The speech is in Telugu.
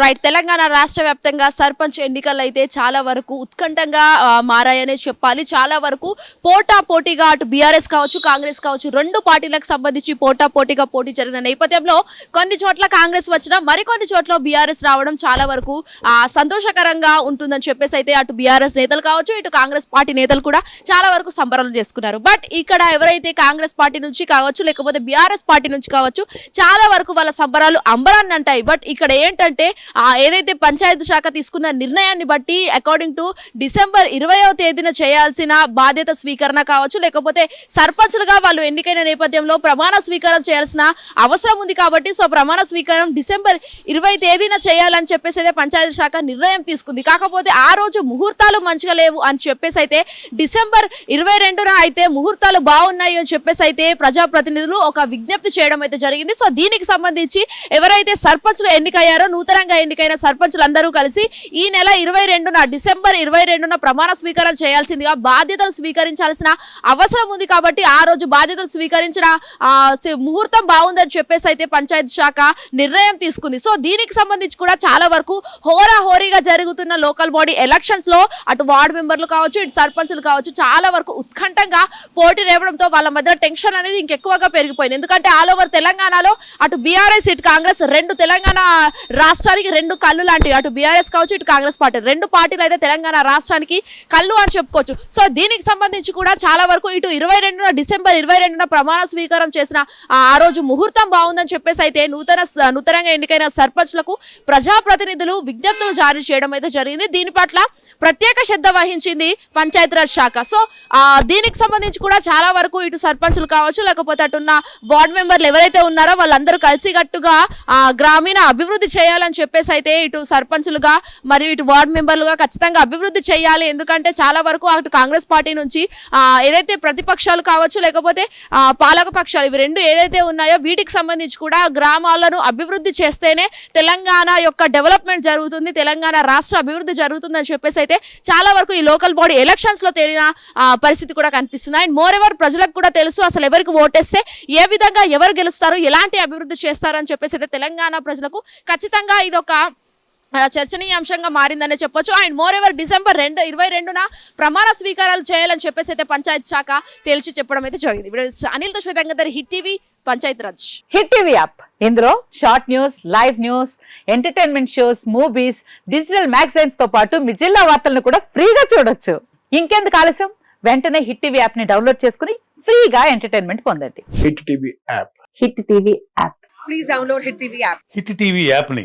రైట్ తెలంగాణ రాష్ట్ర వ్యాప్తంగా సర్పంచ్ ఎన్నికలు అయితే చాలా వరకు ఉత్కంఠంగా మారాయనే చెప్పాలి. చాలా వరకు పోటా పోటీగా అటు బీఆర్ఎస్ కావచ్చు కాంగ్రెస్ కావచ్చు రెండు పార్టీలకు సంబంధించి పోటా పోటీగా పోటీ జరిగిన నేపథ్యంలో కొన్ని చోట్ల కాంగ్రెస్ వచ్చినా మరికొన్ని చోట్ల బీఆర్ఎస్ రావడం చాలా వరకు సంతోషకరంగా ఉంటుందని చెప్పేసి అయితే అటు బీఆర్ఎస్ నేతలు కావచ్చు ఇటు కాంగ్రెస్ పార్టీ నేతలు కూడా చాలా వరకు సంబరాలు చేసుకున్నారు. బట్ ఇక్కడ ఎవరైతే కాంగ్రెస్ పార్టీ నుంచి కావచ్చు లేకపోతే బీఆర్ఎస్ పార్టీ నుంచి కావచ్చు చాలా వరకు వాళ్ళ సంబరాలు అంబరాన్ని అంటాయి బట్ ఇక్కడ ఏంటంటే ఏదైతే పంచాయతీ శాఖ తీసుకున్న నిర్ణయాన్ని బట్టి అకార్డింగ్ టు డిసెంబర్ ఇరవయో తేదీన చేయాల్సిన బాధ్యత స్వీకరణ కావచ్చు లేకపోతే సర్పంచ్లుగా వాళ్ళు ఎన్నికైన నేపథ్యంలో ప్రమాణ స్వీకారం చేయాల్సిన అవసరం ఉంది కాబట్టి సో ప్రమాణ స్వీకారం డిసెంబర్ ఇరవై తేదీన చేయాలని చెప్పేసి అయితే పంచాయతీ శాఖ నిర్ణయం తీసుకుంది. కాకపోతే ఆ రోజు ముహూర్తాలు మంచిగా లేవు అని చెప్పేసి అయితే డిసెంబర్ ఇరవై రెండున అయితే ముహూర్తాలు బాగున్నాయి అని చెప్పేసి అయితే ప్రజాప్రతినిధులు ఒక విజ్ఞప్తి చేయడం అయితే జరిగింది. సో దీనికి సంబంధించి ఎవరైతే సర్పంచ్లు ఎన్నికయ్యారో నూతనంగా ఎన్నికైన సర్పంచులందరూ కలిసి ఈ నెల ఇరవై రెండున డిసెంబర్ ఇరవై రెండున ప్రమాణ స్వీకారం చేయాల్సిందిగా బాధ్యతలు స్వీకరించాల్సిన అవసరం ఉంది కాబట్టి ఆ రోజు బాధ్యతలు స్వీకరించిన ముహూర్తం బాగుందని చెప్పేసి అయితే పంచాయతీ శాఖ నిర్ణయం తీసుకుంది. సో దీనికి సంబంధించి కూడా చాలా వరకు హోరా హోరీగా జరుగుతున్న లోకల్ బాడీ ఎలక్షన్స్లో అటు వార్డు మెంబర్లు కావచ్చు ఇటు సర్పంచులు కావచ్చు చాలా వరకు ఉత్కంఠంగా పోటీ రేపడంతో వాళ్ళ మధ్య టెన్షన్ అనేది ఇంకెక్కువగా పెరిగిపోయింది. ఎందుకంటే ఆల్ ఓవర్ తెలంగాణలో అటు బీఆర్ఎస్ ఇటు కాంగ్రెస్ రెండు తెలంగాణ రాష్ట్రానికి రెండు కళ్ళు లాంటివి. అటు బీఆర్ఎస్ కావచ్చు ఇటు కాంగ్రెస్ పార్టీ. రెండు పార్టీలు అయితే తెలంగాణ రాష్ట్రానికి కళ్ళు అని చెప్పుకోవచ్చు. సో దీనికి సంబంధించి కూడా చాలా వరకు ఇటు ఇరవై రెండున డిసెంబర్ ఇరవై రెండున ప్రమాణ స్వీకారం చేసిన ఆ రోజు ముహూర్తం బాగుందని చెప్పేసి అయితే నూతన నూతనంగా ఎన్నికైన సర్పంచ్లకు ప్రజాప్రతినిధులు విజ్ఞప్తులు జారీ చేయడం అయితే జరిగింది. దీని పట్ల ప్రత్యేక శ్రద్ధ వహించింది పంచాయతీరాజ్ శాఖ. సో దీనికి సంబంధించి కూడా చాలా వరకు ఇటు సర్పంచ్లు కావచ్చు లేకపోతే అటున్న వార్డు మెంబర్లు ఎవరైతే ఉన్నారో వాళ్ళందరూ కలిసికట్టుగా గ్రామీణ అభివృద్ధి చేయాలని చెప్పి చెప్పేసి అయితే ఇటు సర్పంచులుగా మరియు ఇటు వార్డ్ మెంబర్లుగా ఖచ్చితంగా అభివృద్ధి చేయాలి. ఎందుకంటే చాలా వరకు అటు కాంగ్రెస్ పార్టీ నుంచి ఏదైతే ప్రతిపక్షాలు కావచ్చు లేకపోతే పాలక పక్షాలు ఇవి రెండు ఏదైతే ఉన్నాయో వీటికి సంబంధించి కూడా గ్రామాలను అభివృద్ధి చేస్తేనే తెలంగాణ యొక్క డెవలప్మెంట్ జరుగుతుంది తెలంగాణ రాష్ట్ర అభివృద్ధి జరుగుతుందని చెప్పేసి అయితే చాలా వరకు ఈ లోకల్ బాడీ ఎలక్షన్స్లో తేలిన పరిస్థితి కూడా కనిపిస్తుంది. అండ్ మోర్ ఎవర్ ప్రజలకు కూడా తెలుసు అసలు ఎవరికి ఓటేస్తే ఏ విధంగా ఎవరు గెలుస్తారు ఎలాంటి అభివృద్ధి చేస్తారని చెప్పేసి అయితే తెలంగాణ ప్రజలకు ఖచ్చితంగా ఇది ఒక ఆ, చర్చనీయాంశంగా మారిందనే చెప్పొచ్చు. అండ్ మోర్ ఎవర్ డిసెంబర్ రెండు ఇరవై రెండున ప్రమాణ స్వీకారాలు చేయాలని చెప్పేసి అయితే పంచాయత్ శాఖ తేల్చి చెప్పడం అయితే జరిగింది. ఇప్పుడు Anil శ్వేతంగర్ Hit TV Panchayat Raj. Hit TV app. ఇందులో short news live news entertainment shows movies digital మ్యాగజైన్స్తో పాటు మీ జిల్లా వార్తలను కూడా ఫ్రీగా చూడొచ్చు. ఇంకెందుకు ఆలస్యం? వెంటనే హిట్ టీవీ యాప్ని డౌన్లోడ్ చేసుకుని ఫ్రీగా ఎంటర్టైన్మెంట్ పొందండి. Hit TV app. Hit TV app. Please download Hit TV app. Hit TV యాప్ని